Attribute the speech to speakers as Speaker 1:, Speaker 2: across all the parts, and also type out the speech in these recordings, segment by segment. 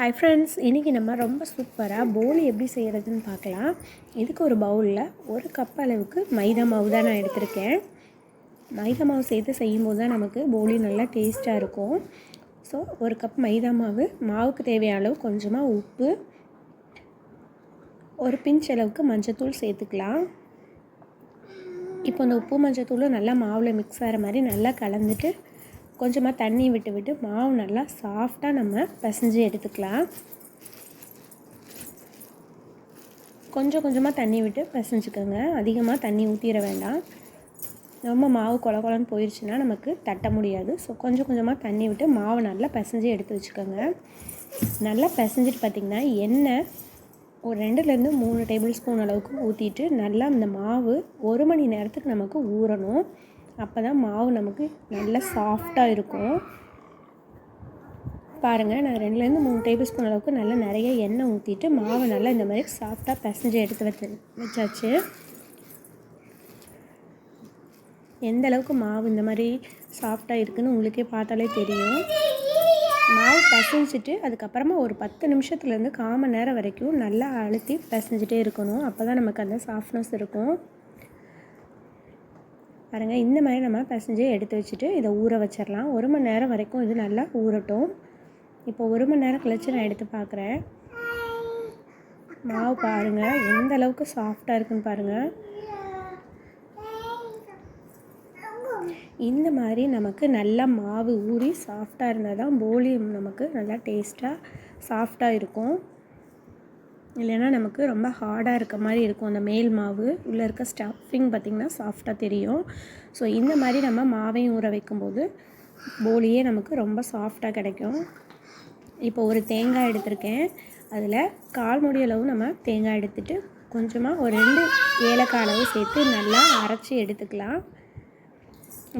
Speaker 1: Hi friends இன்றைக்கி நம்ம ரொம்ப சூப்பராக போலி எப்படி செய்கிறதுன்னு பார்க்கலாம். இதுக்கு ஒரு பவுலில் ஒரு கப் அளவுக்கு மைதா மாவு தான் நான் எடுத்திருக்கேன். மைதா மாவு சேர்த்து செய்யும்போது தான் நமக்கு போலி நல்லா டேஸ்ட்டாக இருக்கும். ஸோ ஒரு கப் மைதா மாவு மாவுக்கு தேவையான அளவு கொஞ்சமாக உப்பு ஒரு பிஞ்ச் அளவுக்கு மஞ்சத்தூள் சேர்த்துக்கலாம். இப்போ இந்த உப்பு மஞ்சத்தூளும் நல்லா மாவில் மிக்ஸ் ஆகிற மாதிரி நல்லா கலந்துட்டு கொஞ்சமாக தண்ணி விட்டு விட்டு மாவு நல்லா சாஃப்டாக நம்ம பிசைஞ்சு எடுத்துக்கலாம். கொஞ்சம் கொஞ்சமாக தண்ணி விட்டு பிசைஞ்சுக்கோங்க. அதிகமாக தண்ணி ஊற்றிட வேண்டாம். நம்ம மாவு கொல கொலன்னு போயிடுச்சுன்னா நமக்கு தட்ட முடியாது. ஸோ கொஞ்சம் கொஞ்சமாக தண்ணி விட்டு மாவு நல்லா பிசைஞ்சு எடுத்து வச்சுக்கோங்க. நல்லா பிசைஞ்சிட்டு பார்த்திங்கன்னா எண்ணெய் ஒரு ரெண்டுலேருந்து மூணு டேபிள் ஸ்பூன் அளவுக்கு ஊற்றிட்டு நல்லா இந்த மாவு ஒரு மணி நேரத்துக்கு நமக்கு ஊறணும். அப்போ தான் மாவு நமக்கு நல்லா சாஃப்டாக இருக்கும். பாருங்கள் நான் ரெண்டுலேருந்து மூணு டேபிள் ஸ்பூன் அளவுக்கு நல்லா நிறைய எண்ணெய் ஊற்றிட்டு மாவை நல்லா இந்த மாதிரி சாஃப்டாக பிசைஞ்சு எடுத்து வச்சு வச்சாச்சு. எந்த அளவுக்கு மாவு இந்த மாதிரி சாஃப்டாக இருக்குதுன்னு உங்களுக்கே பார்த்தாலே தெரியும். மாவு பிசைஞ்சிட்டு அதுக்கப்புறமா ஒரு பத்து நிமிஷத்துலேருந்து கால் மணி நேரம் வரைக்கும் நல்லா அழுத்தி பிசைஞ்சிட்டே இருக்கணும். அப்போ தான் நமக்கு அந்த சாஃப்ட்னஸ் இருக்கும். பாருங்கள் இந்த மாதிரி நம்ம பிசைஞ்சு எடுத்து வச்சுட்டு இதை ஊற வச்சிடலாம் ஒரு மணி நேரம் வரைக்கும் இது நல்லா ஊறட்டும். இப்போ ஒரு மணி நேரம் கழித்து நான் எடுத்து பார்க்குறேன் மாவு பாருங்கள் எந்த அளவுக்கு சாஃப்டாக இருக்குன்னு பாருங்கள் இந்த மாதிரி நமக்கு நல்லா மாவு ஊறி சாஃப்டாக இருந்தால் தான் போலியம் நமக்கு நல்லா டேஸ்ட்டாக சாஃப்டாக இருக்கும். இல்லைன்னா நமக்கு ரொம்ப ஹார்டாக இருக்க மாதிரி இருக்கும். அந்த மேல் மாவு உள்ளே இருக்க ஸ்டஃபிங் பார்த்திங்கன்னா சாஃப்டாக தெரியும். ஸோ இந்த மாதிரி நம்ம மாவையும் ஊற வைக்கும்போது போலியே நமக்கு ரொம்ப சாஃப்டாக கிடைக்கும். இப்போ ஒரு தேங்காய் எடுத்திருக்கேன். அதில் கால் முடி அளவு நம்ம தேங்காய் எடுத்துகிட்டு கொஞ்சமாக ஒரு ரெண்டு ஏலக்காய் அளவு சேர்த்து நல்லா அரைச்சி எடுத்துக்கலாம்.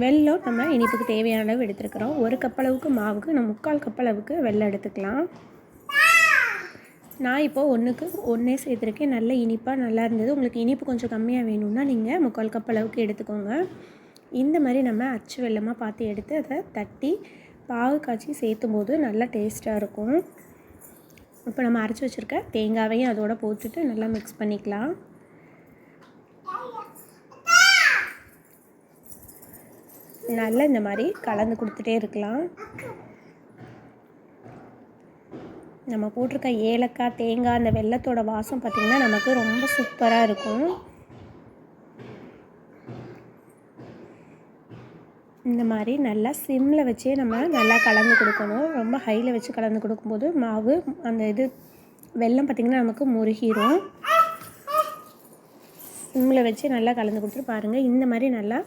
Speaker 1: வெள்ளம் நம்ம இனிப்புக்கு தேவையான அளவு எடுத்துருக்குறோம். ஒரு கப் அளவுக்கு மாவுக்கு நம்ம முக்கால் கப் அளவுக்கு வெள்ளம் எடுத்துக்கலாம். நான் இப்போது ஒன்றுக்கு ஒன்றே சேர்த்துருக்கேன். நல்ல இனிப்பாக நல்லா இருந்தது. உங்களுக்கு இனிப்பு கொஞ்சம் கம்மியாக வேணும்னா நீங்கள் முக்கால் கப் அளவுக்கு எடுத்துக்கோங்க. இந்த மாதிரி நம்ம அச்சு வெள்ளமாக பார்த்து எடுத்து அதை தட்டி பாகு காய்ச்சி சேர்த்தும் போது நல்லா டேஸ்ட்டாக இருக்கும். இப்போ நம்ம அரைச்சி வச்சுருக்க தேங்காவையும் அதோட போட்டுட்டு நல்லா மிக்ஸ் பண்ணிக்கலாம். நல்லா இந்த மாதிரி கலந்து கொடுத்துட்டே இருக்கலாம். நம்ம போட்டிருக்க ஏலக்காய் தேங்காய் அந்த வெள்ளத்தோட வாசம் பார்த்திங்கன்னா நமக்கு ரொம்ப சூப்பராக இருக்கும். இந்த மாதிரி நல்லா சிம்மில் வச்சே நம்ம நல்லா கலந்து கொடுக்கணும். ரொம்ப ஹையில் வச்சு கலந்து கொடுக்கும்போது மாவு அந்த இது வெள்ளம் பார்த்திங்கன்னா நமக்கு முருகிரும். சிம்மில் வச்சு நல்லா கலந்து கொடுத்துட்டு பாருங்கள் இந்த மாதிரி நல்லா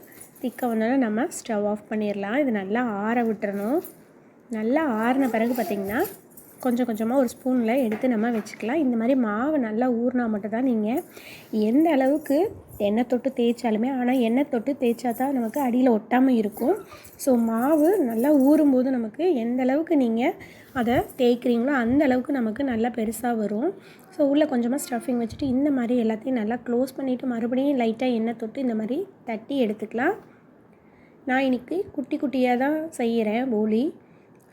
Speaker 1: திக்க வந்தாலும் நம்ம ஸ்டவ் ஆஃப் பண்ணிடலாம் இது நல்லா ஆற விட்டுறணும். நல்லா ஆறின பிறகு பார்த்திங்கன்னா கொஞ்சம் கொஞ்சமாக ஒரு ஸ்பூனில் எடுத்து நம்ம வச்சுக்கலாம். இந்த மாதிரி மாவு நல்லா ஊறினா மட்டும்தான் நீங்கள் எந்த அளவுக்கு எண்ணெய் தொட்டு தேய்ச்சாலுமே ஆனால் எண்ணெய் தொட்டு தேய்ச்சா தான் நமக்கு அடியில் ஒட்டாமல் இருக்கும். ஸோ மாவு நல்லா ஊறும்போது நமக்கு எந்த அளவுக்கு நீங்கள் அதை தேய்க்கிறீங்களோ அந்த அளவுக்கு நமக்கு நல்லா பெருசாக வரும். ஸோ உள்ளே கொஞ்சமாக ஸ்டஃபிங் வச்சுட்டு இந்த மாதிரி எல்லாத்தையும் நல்லா க்ளோஸ் பண்ணிவிட்டு மறுபடியும் லைட்டாக எண்ணெய் தொட்டு இந்த மாதிரி தட்டி எடுத்துக்கலாம். நான் இன்றைக்கி குட்டி குட்டியாக தான் செய்கிறேன் போலி.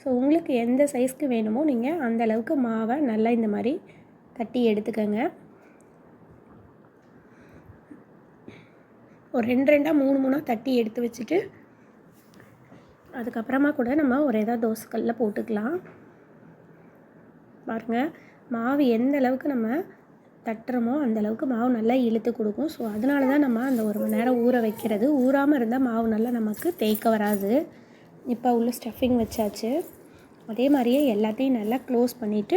Speaker 1: ஸோ உங்களுக்கு எந்த சைஸ்க்கு வேணுமோ நீங்கள் அந்த அளவுக்கு மாவை நல்லா இந்த மாதிரி தட்டி எடுத்துக்கோங்க. ஒரு ரெண்டு ரெண்டாக மூணு மூணாக தட்டி எடுத்து வச்சுட்டு அதுக்கப்புறமா கூட நம்ம ஒரு ஏதாவது தோசைக்கல்லில் போட்டுக்கலாம். பாருங்கள் மாவு எந்த அளவுக்கு நம்ம தட்டுறோமோ அந்த அளவுக்கு மாவு நல்லா இழுத்து கொடுக்கும். ஸோ அதனால தான் நம்ம அந்த ஒரு மணி நேரம் ஊற வைக்கிறது. ஊறாமல் இருந்தால் மாவு நல்லா நமக்கு தேய்க்க வராது. இப்போ உள்ள ஸ்டஃபிங் வச்சாச்சு. அதே மாதிரியே எல்லாத்தையும் நல்லா க்ளோஸ் பண்ணிவிட்டு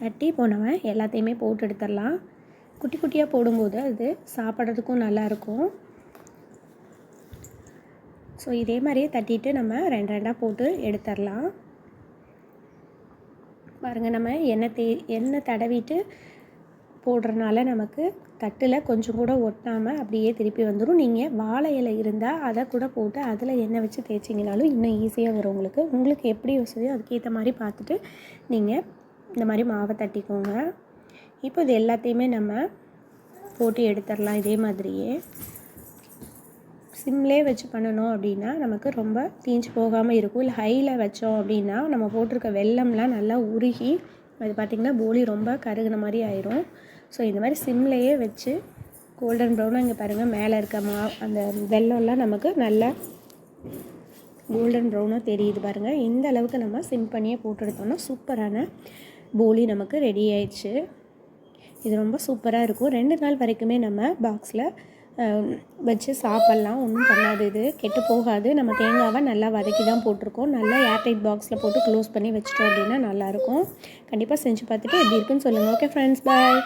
Speaker 1: தட்டி போனவன் எல்லாத்தையுமே போட்டு எடுத்துடலாம். குட்டி குட்டியாக போடும்போது அது சாப்பிட்றதுக்கும் நல்லாயிருக்கும் ஸோ இதே மாதிரியே தட்டிட்டு நம்ம ரெண்டு ரெண்டாக போட்டு எடுத்துடலாம். பாருங்கள் நம்ம எண்ணெய் தே எண்ணெய் தடவிட்டு போடுறனால நமக்கு தட்டில் கொஞ்சம் கூட ஒட்டாமல் அப்படியே திருப்பி வந்துடும் நீங்கள் வாழை இலை இருந்தால் அதை கூட போட்டு அதில் எண்ணெய் வச்சு தேய்ச்சிங்கனாலும் இன்னும் ஈஸியாக வரும் உங்களுக்கு. உங்களுக்கு எப்படி வசதியோ அதுக்கேற்ற மாதிரி பார்த்துட்டு நீங்கள் இந்த மாதிரி மாவை தட்டிக்கோங்க. இப்போ இது எல்லாத்தையுமே நம்ம போட்டு எடுத்துடலாம் இதே மாதிரியே. சிம்லே வச்சு பண்ணணும் அப்படின்னா நமக்கு ரொம்ப தீஞ்சு போகாமல் இருக்கும். இல்லை ஹையில் வச்சோம் அப்படின்னா நம்ம போட்டிருக்க வெள்ளம்லாம் நல்லா உருகி அது பார்த்திங்கன்னா போலி ரொம்ப கருகுன மாதிரி ஆயிரும். ஸோ இந்த மாதிரி சிம்லேயே வச்சு கோல்டன் ப்ரௌனாக இங்கே பாருங்கள் மேலே இருக்க மா அந்த வெள்ளம்லாம் நமக்கு நல்லா கோல்டன் ப்ரௌனாக தெரியுது பாருங்கள் இந்த அளவுக்கு நம்ம சிம் பண்ணியே போட்டு எடுத்தோம்னா சூப்பரான போலி நமக்கு ரெடி ஆயிடுச்சு. இது ரொம்ப சூப்பராக இருக்கும். ரெண்டு நாள் வரைக்குமே நம்ம பாக்ஸில் வச்சு சாப்பிட்லாம். ஒன்றும் பண்ணாது இது. கெட்டு போகாது. நம்ம தேங்காவை நல்லா வதக்கி தான் போட்டிருக்கோம். நல்லா ஏர்டைட் பாக்ஸில் போட்டு க்ளோஸ் பண்ணி வச்சிட்டோம் அப்படின்னா நல்லாயிருக்கும் கண்டிப்பாக செஞ்சு பார்த்துட்டு எப்படி இருக்குன்னு சொல்லுங்கள் ஓகே ஃப்ரெண்ட்ஸ் பாய்